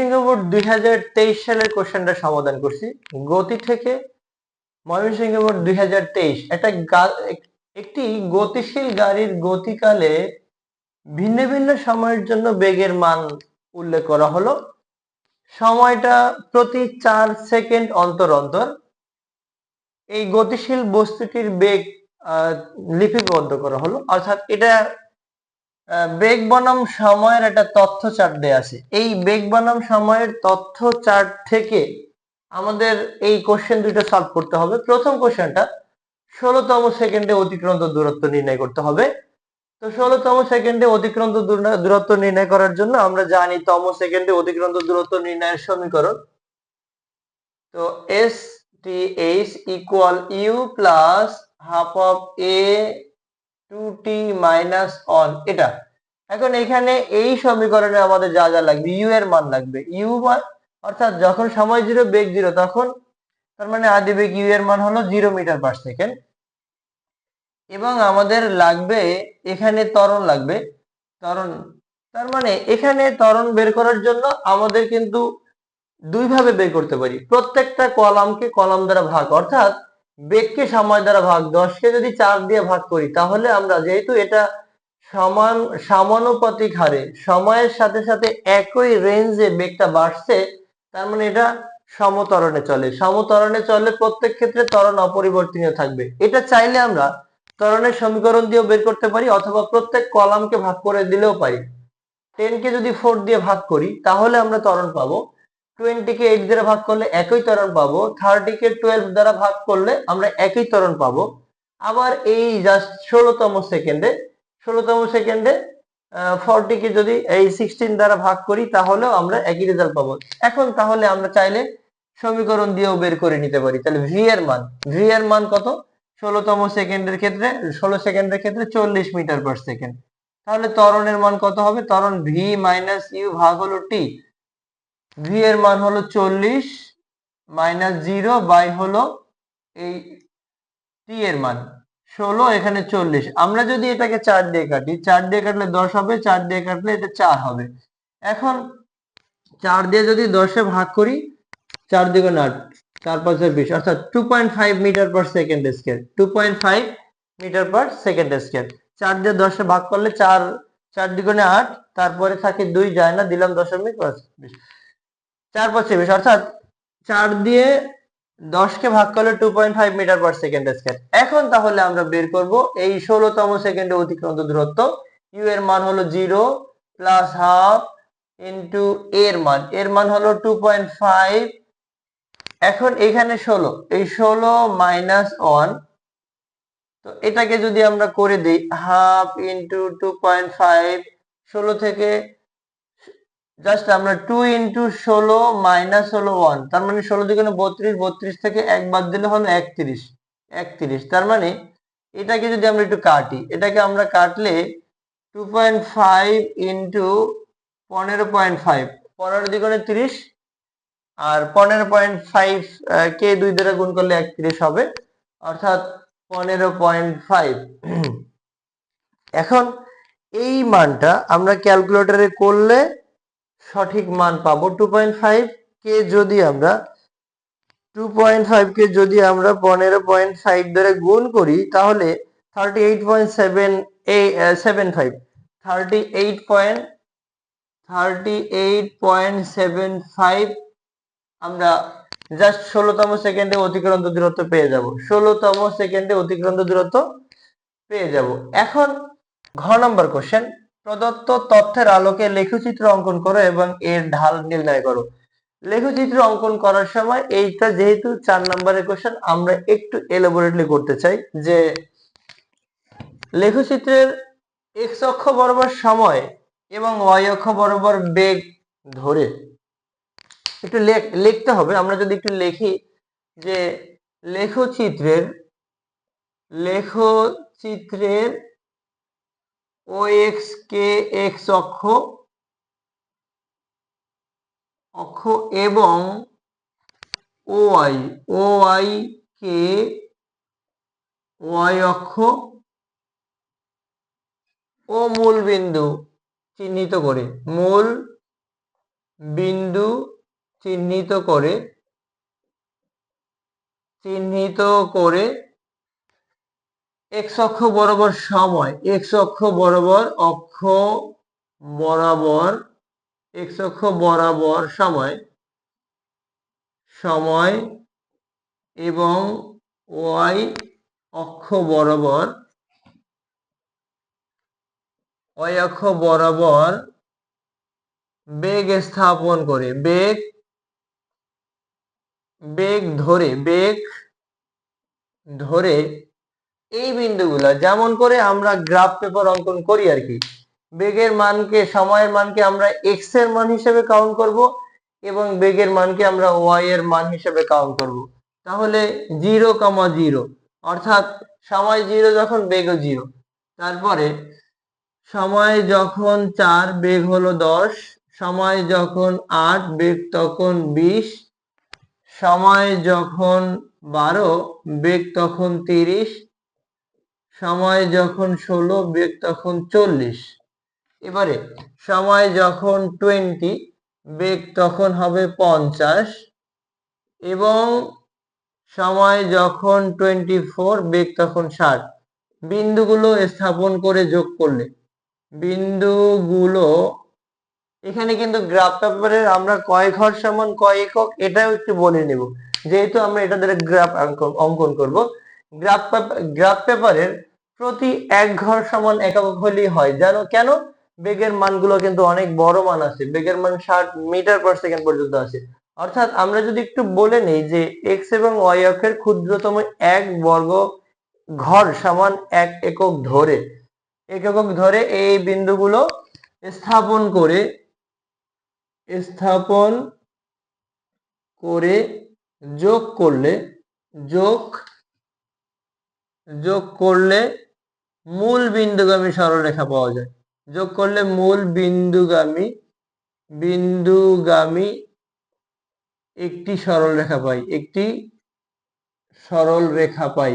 Mymensingh board দুই হাজার তেইশ সালের কোশ্চেনটা সমাধান করছি। গতি থেকে ময়মনসিংহ বোর্ড দুই হাজার তেইশ। একটা একটি গতিশীল গাড়ির গতিকালে ভিন্ন ভিন্ন সময়ের জন্য বেগের মান উল্লেখ করা হলো। সময়টা প্রতি চার সেকেন্ড অন্তর অন্তর। এই গতিশীল বস্তুটির বেগ লিপিবদ্ধ করা হলো। অর্থাৎ এটা বেগ বনাম সময়ের একটা তথ্য চার্ট দেয়া আছে। এই বেগ বনাম সময়ের তথ্য চার্ট থেকে আমাদের এই কোশ্চেন দুটো সলভ করতে হবে। প্রথম কোশ্চেনটা ষোলোতম সেকেন্ডে অতিক্রান্ত দূরত্ব নির্ণয় করতে হবে। তো ষোলোতম সেকেন্ডে অতিক্রান্ত দূরত্ব নির্ণয় করার জন্য আমরা জানি তম সেকেন্ডে অতিক্রান্ত দূরত্ব নির্ণয়ের সমীকরণ। তো S T H equal U plus half of A two T minus এটা। এখন এখানে এই সমীকরণে আমাদের যা যা লাগবে ইউ এর মান লাগবে। ইউ মান অর্থাৎ যখন সময় জিরো বেগ জিরো তখন তার মানে আদি বেগ ইউ এর মান হলো জিরো মিটার পার সেকেন্ড এবং আমাদের লাগবে, এখানে ত্বরণ লাগবে। ত্বরণ, তার মানে এখানে ত্বরণ বের করার জন্য আমাদের কিন্তু দুই ভাবে বের করতে পারি। প্রত্যেকটা কলামকে কলাম দ্বারা ভাগ, অর্থাৎ বেগকে সময় দ্বারা ভাগ দশকে যদি চার দিয়ে ভাগ করি, তাহলে আমরা যেহেতু এটা সমান, সমানুপাতিক হারে, সময়ের সাথে সাথে একই রেঞ্জে বেগটা বাড়ছে, তার মানে এটা সমতরণে চলে। সমতরণে চলে প্রত্যেক ক্ষেত্রে ত্বরণ অপরিবর্তনীয় থাকবে। এটা চাইলে আমরা ত্বরণের সমীকরণ দিয়েও বের করতে পারি, অথবা প্রত্যেক কলামকে ভাগ করে দিলেও পারি। টেন কে যদি ফোর দিয়ে ভাগ করি, তাহলে আমরা ত্বরণ পাবো। টোয়েন্টি কে এইট দ্বারা ভাগ করলে একই ত্বরণ পাবো থার্টি কে টুয়েলভ দ্বারা ভাগ করলে আমরা একই ত্বরণ পাবো। আবার এই জাস্ট ষোলোতম সেকেন্ডে ষোলোতম সেকেন্ডে ফর্টি কে যদি এই সিক্সটিন দ্বারা ভাগ করি, তাহলেও আমরা একই রেজাল্ট পাবো। এখন তাহলে আমরা চাইলে সমীকরণ দিয়েও বের করে নিতে পারি। তাহলে ভি এর মান ভি এর মান কত? ষোলোতম সেকেন্ডের ক্ষেত্রে, ষোলো সেকেন্ডের ক্ষেত্রে চল্লিশ মিটার পার সেকেন্ড তাহলে ত্বরণের মান কত হবে? ত্বরণ ভি মাইনাস ইউ ভাগ হলো টি ভি এর মান হলো চল্লিশ মাইনাস জিরো বাই হলো এই টি এর মান। ষোলো, এখানে চল্লিশ। আমরা যদি এটাকে চার দিয়ে কাটি, চার দিয়ে কাটলে দশ হবে, চার দিয়ে কাটলে এটা চার হবে। এখন চার দিয়ে যদি দশে ভাগ করি, চার দ্বিগুণ আট, চার পাঁচে বিশ, অর্থাৎ two point five metre per second square two point five metre per second square চার দিয়ে দশে ভাগ করলে চার চার দ্বিগুণে আট, তারপরে থাকে দুই, যায় না, দিলাম দশমিক পাঁচ। বিশ চার বিশ অর্থাৎ চার দিয়ে দশকে ভাগ করলে two point five metre per second square এখন তাহলে আমরা বের করব এই ষোলোতম সেকেন্ডে অতিক্রান্ত দূরত্ব। ইউ এর মান হলো জিরো প্লাস হাফ ইন্টু এর মান। এর মান হলো টু পয়েন্ট ফাইভ এখন এখানে ষোলো, এই ষোলো মাইনাস ওয়ান তো এটাকে যদি আমরা করে দিই half into two point five ষোলো থেকে জাস্ট আমরা টু ইন্টু ষোলো মাইনাস হলো ওয়ান তার মানে ষোলো দিকে বত্রিশ বত্রিশ থেকে এক বাদ দিলে হলো একত্রিশ একত্রিশ। তার মানে এটাকে যদি আমরা একটু কাটি, এটাকে আমরা কাটলে টু পয়েন্ট ফাইভ ইন্টু পনেরো পয়েন্ট ফাইভ পনেরো দিগুণে তিরিশ, আর পনেরো পয়েন্ট ফাইভ কে দুই দ্বারা গুণ করলে একত্রিশ হবে? অর্থাৎ পনেরো পয়েন্ট ফাইভ এখন এই মানটা আমরা ক্যালকুলেটরে করলে সঠিক মান পাবো টু পয়েন্ট ফাইভ কে যদি আমরা টু পয়েন্ট ফাইভ কে যদি আমরা পনেরো পয়েন্ট ফাইভ ধরে গুণ করি, তাহলে thirty eight point seven seven five thirty eight point thirty eight point seven five আমরা জাস্ট ষোলোতম সেকেন্ডে অতিক্রান্ত দূরত্ব পেয়ে যাব। ষোলোতম সেকেন্ডে অতিক্রান্ত দূরত্ব পেয়ে যাব। এখন ঘ নম্বর কোশ্চেন প্রদত্ত তথ্যের আলোকে লেখচিত্র অঙ্কন করো এবং এর ঢাল নির্ণয় করো। লেখচিত্র অঙ্কন করার সময় এইটা যেহেতু চার নম্বরের কোশ্চেন আমরা একটু এলাবোরেটলি করতে চাই যে লেখচিত্রের এক্স অক্ষ বরাবর সময় এবং ওয়াই অক্ষ বরাবর বেগ ধরে। একটু লেখ- লিখতে হবে, আমরা যদি একটু লিখি যে লেখচিত্রের লেখচিত্রের ও এক্স কে এক্স অক্ষ অক্ষ এবং ও ওয়াই ও ওয়াই কে ওয়াই অক্ষ ও মূল বিন্দু চিহ্নিত করে, মূল বিন্দু চিহ্নিত করে চিহ্নিত করে এক্স অক্ষ বরাবর সময় এক্স অক্ষ বরাবর অক্ষ বরাবর এক্স অক্ষ বরাবর সময় সময় এবং ওয়াই অক্ষ বরাবর ওয়াই অক্ষ বরাবর বেগ স্থাপন করে, বেগ বেগ ধরে বেগ ধরে এই বিন্দুগুলা, যেমন করে আমরা গ্রাফ পেপার অঙ্কন করি আর কি। বেগের মানকে, সময়ের মানকে আমরা এক্সের মান হিসেবে কাউন্ট করব এবং বেগের মানকে আমরা ওয়াই এর মান হিসেবে কাউন্ট করব। তাহলে জিরো কমা জিরো অর্থাৎ সময় জিরো যখন বেগও জিরো তারপরে সময় যখন চার বেগ হলো দশ, সময় যখন আট বেগ তখন বিশ, সময় যখন বারো বেগ তখন তিরিশ সময় যখন ষোলো, বেগ তখন চল্লিশ। এবারে, সময় যখন টোয়েন্টি, বেগ তখন হবে পঞ্চাশ। এবং সময় যখন টোয়েন্টি ফোর, বেগ তখন ষাট। বিন্দুগুলো স্থাপন করে যোগ করলে, বিন্দুগুলো, এখানে কিন্তু গ্রাফ পেপারের আমরা কয় ঘর সমান কয় একক, এটাও একটু বলে নেব। যেহেতু আমরা এটা দ্বারা গ্রাফ অঙ্কন করব গ্রাফ পেপার গ্রাফ পেপারের প্রতি এক ঘর সমান একক হলেই হয়। যেন কেন? বেগের মানগুলো কিন্তু অনেক বড় মান আছে। বেগের মান ষাট মিটার পার সেকেন্ড পর্যন্ত আছে। অর্থাৎ আমরা যদি একটু বলে নেই যে এক্স এবং ওয়াই অক্ষের ক্ষুদ্রতম এক বর্গ ঘর সমান এক একক ধরে, এক একক ধরে এই বিন্দুগুলো স্থাপন করে স্থাপন করে যোগ করলে, যোগ যোগ করলে মূল বিন্দুগামী সরলরেখা পাওয়া যায়। যোগ করলে মূল বিন্দুগামী বিন্দুগামী একটি সরল রেখা পাই, একটি সরল রেখা পাই।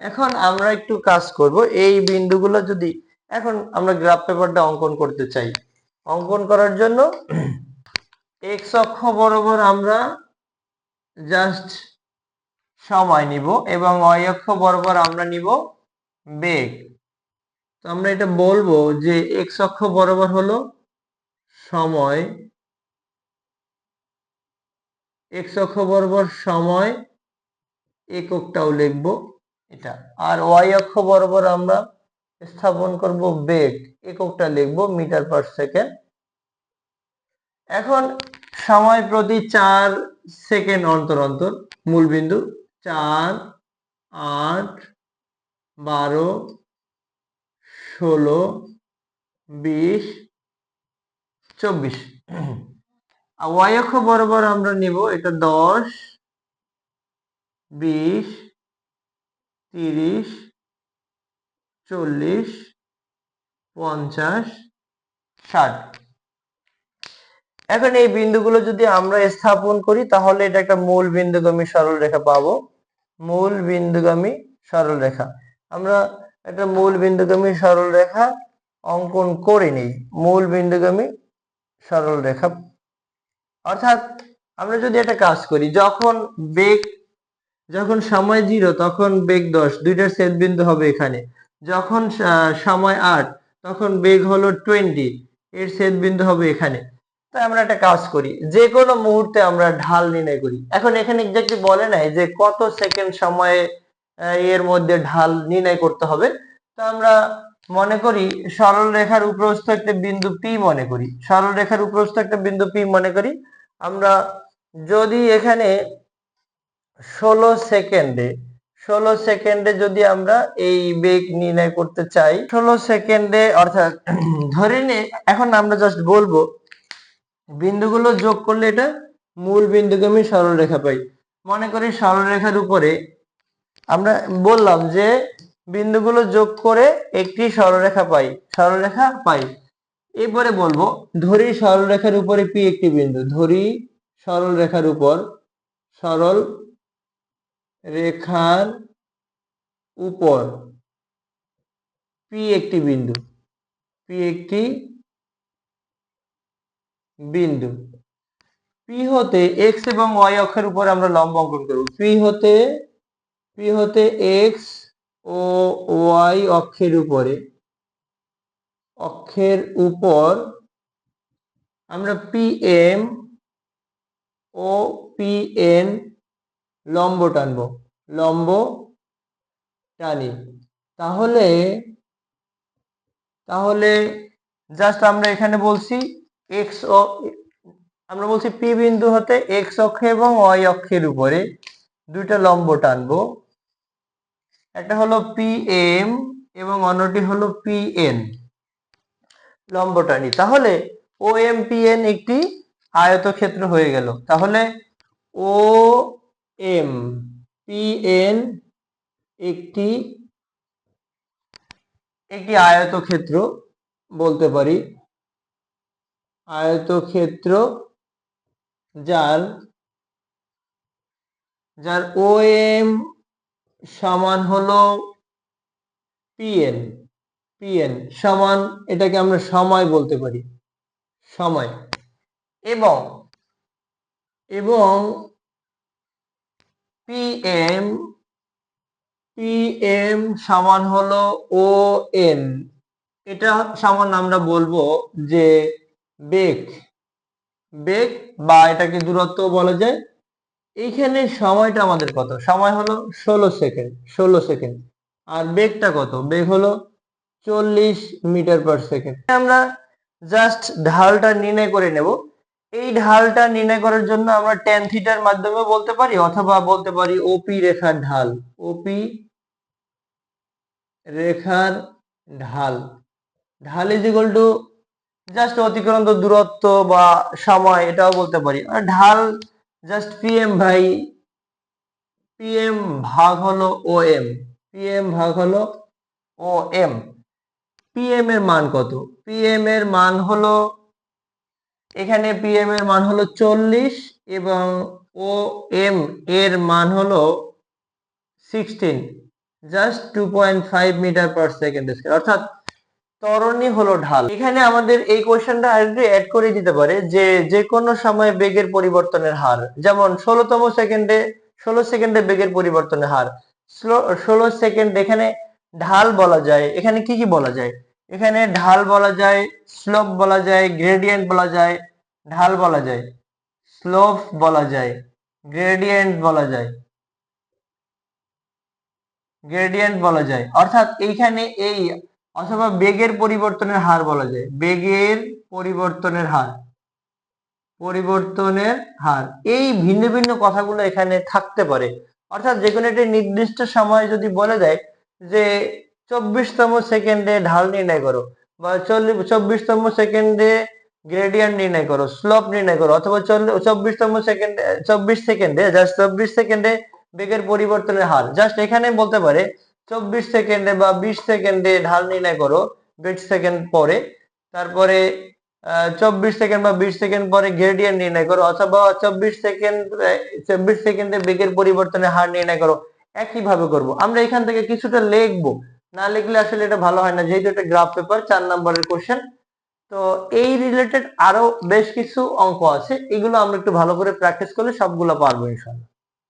এখন আমরা একটু কাজ করব। এই বিন্দুগুলো যদি, এখন আমরা গ্রাফ পেপারটা অঙ্কন করতে চাই। অঙ্কন করার জন্য এক্স অক্ষ বরাবর আমরা জাস্ট সময় নিব এবং অয় অক্ষ বরাবর আমরা নিব বেগ। তো আমরা এটা বলব যে এক্স অক্ষ বরাবর হলো সময় এক্স অক্ষ বরাবর সময় এককটাও লিখব এটা, আর ওয়াই অক্ষ বরাবর আমরা স্থাপন করব বেগ, এককটা লিখব মিটার পার সেকেন্ড। এখন সময় প্রতি চার সেকেন্ড অন্তর অন্তর মূল বিন্দু চার, আট, বারো, ষোলো, বিশ, চব্বিশ। ওয়াই অক্ষ বরাবর আমরা নিব, এটা দশ, বিশ, তিরিশ, চল্লিশ, পঞ্চাশ, ষাট। এখন এই বিন্দুগুলো যদি আমরা স্থাপন করি, তাহলে এটা একটা মূল বিন্দুগামী সরল রেখা পাবো। মূল বিন্দুগামী সরল রেখা। আমরা একটা মূল বিন্দুগামী সরল রেখা অঙ্কন করে নিই মূল বিন্দুগামী সরল রেখা। অর্থাৎ আমরা যদি একটা কাজ করি, যখন বেগ, যখন সময় জিরো, তখন বেগ দশ, দুইটার ছেদ বিন্দু হবে এখানে। যখন সময় আট, তখন বেগ হলো টোয়েন্টি, এর ছেদ বিন্দু হবে এখানে। তাই আমরা একটা কাজ করি, যে কোনো মুহূর্তে আমরা ঢাল নির্ণয় করি। এখন এখানে এক্স্যাক্টলি বলে নাই যে কত সেকেন্ড সময়ে এর মধ্যে ঢাল নির্ণয় করতে হবে। তো আমরা মনে করি সরল রেখার উপরস্থ একটা বিন্দু পি মনে করি। সরল রেখার উপরস্থ একটা বিন্দু পি মনে করি। আমরা যদি এখানে ষোলো সেকেন্ডে ষোলো সেকেন্ডে যদি আমরা এই বেগ নির্ণয় করতে চাই, ষোলো সেকেন্ডে অর্থাৎ ধরে নে, এখন আমরা জাস্ট বলব বিন্দুগুলো যোগ করলে এটা মূল বিন্দুগামী সরলরেখা পাই। মনে করি সরলরেখার উপরে আমরা বললাম যে বিন্দুগুলো যোগ করে একটি সরলরেখা পাই সরলরেখা পাই। এরপরে বলব, ধরি সরলরেখার উপরে পি একটি বিন্দু। ধরি সরল রেখার উপর সরল রেখার উপর পি একটি বিন্দু। পি একটি বিন্দু। পি হতে এক্স এবং ওয়াই অক্ষের উপর আমরা লম্ব অঙ্কন করব। পি হতে পি হতে এক্স ও ওয়াই অক্ষের উপরে, অক্ষের উপর আমরা পি এম ও পি এন লম্ব টানব। লম্ব টানি। তাহলে তাহলে জাস্ট আমরা এখানে বলছি এক্স ও আমরা বলছি পি বিন্দু হতে এক্স অক্ষ এবং ওয়াই অক্ষের উপরে দুইটা লম্ব টানবো। একটা হলো পি এম এবং অন্যটি হলো পি এন লম্ব টানি। তাহলে ও এম পি এন একটি আয়তক্ষেত্র হয়ে গেল। তাহলে ও এম পি এন একটি একটি আয়তক্ষেত্র বলতে পারি। আয়তক্ষেত্র যার যার ও এম সমান হলো পিএন পিএন সমান এটাকে আমরা সময় বলতে পারি, সময়। এবং এবং পিএম পিএম সমান হলো ও এন এটা সমান আমরা বলব যে বেগ। বেগ বা এটাকে দূরত্ব বলা যায়। এইখানে সময়টা আমাদের কত? সময় হলো ষোলো সেকেন্ড ষোলো সেকেন্ড। আর বেগটা কত? বেগ হলো চল্লিশ মিটার পার সেকেন্ড। আমরা জাস্ট ঢালটা নির্ণয় করে নেব। এই ঢালটা নির্ণয় করার জন্য আমরা টেন থিটার মাধ্যমে বলতে পারি অথবা বলতে পারি ওপি রেখার ঢাল। ওপি রেখার ঢাল। ঢাল ইজ ইকুয়াল টু জাস্ট অতিক্রান্ত দূরত্ব বা সময়, এটাও বলতে পারি। আর ঢাল জাস্ট পিএম ভাই। পিএম ভাগ হলো ও এম পিএম ভাগ হলো ও এম পিএম এর মান কত? পিএম এর মান হলো, এখানে পিএম এর মান হলো চল্লিশ এবং ও এম এর মান হলো sixteen just two point five metre per second square অর্থাৎ ত্বরণই হলো ঢাল। এখানে আমাদের এই কোশ্চেনটা আরেকটু অ্যাড করে দিতে পারে যে যে কোনো সময় বেগের পরিবর্তনের হার। যেমন ষোলোতম সেকেন্ডে ষোলো সেকেন্ডে বেগের পরিবর্তনের হার। ষোলো সেকেন্ড এখানে ঢাল বলা যায়। এখানে কি কি বলা যায়? এখানে ঢাল বলা যায়, স্লোপ বলা যায় গ্রেডিয়েন্ট বলা যায়, ঢাল বলা যায়। স্লোপ বলা যায় গ্রেডিয়েন্ট বলা যায়। গ্রেডিয়েন্ট বলা যায়। অর্থাৎ এইখানে এই অথবা বেগের পরিবর্তনের হার বলা যায়। বেগের পরিবর্তনের হার। পরিবর্তনের হার। এই ভিন্ন ভিন্ন কথাগুলো এখানে থাকতে পারে। অর্থাৎ যে কোনো একটি নির্দিষ্ট সময় যদি বলে দেয় যে চব্বিশতম সেকেন্ডে ঢাল নির্ণয় করো বা চল্লিশ, চব্বিশতম সেকেন্ডে গ্রেডিয়েন্ট নির্ণয় করো স্লোপ নির্ণয় করো, অথবা চব্বিশতম সেকেন্ডে, চব্বিশ সেকেন্ডে, জাস্ট চব্বিশ সেকেন্ডে বেগের পরিবর্তনের হার। জাস্ট এখানে বলতে পারে চব্বিশ সেকেন্ডে বা বিশ সেকেন্ডে ঢাল নির্ণয় করো, বিশ সেকেন্ড পরে। তারপরে চব্বিশ সেকেন্ড বা বিশ সেকেন্ড পরে গ্রেডিয়েন্ট নির্ণয় করো, অথবা চব্বিশ সেকেন্ড, চব্বিশ সেকেন্ডে বেগের পরিবর্তনের হার নির্ণয় করো, একইভাবে করব। আমরা এখান থেকে কিছুটা লিখব। না লিখলে আসলে এটা ভালো হয় না, যেহেতু এটা গ্রাফ পেপার চার নম্বরের কোশ্চেন তো এই রিলেটেড আরও বেশ কিছু অঙ্ক আছে, এগুলো আমরা একটু ভালো করে প্র্যাকটিস করলে সবগুলো পারব ইনশাল্লাহ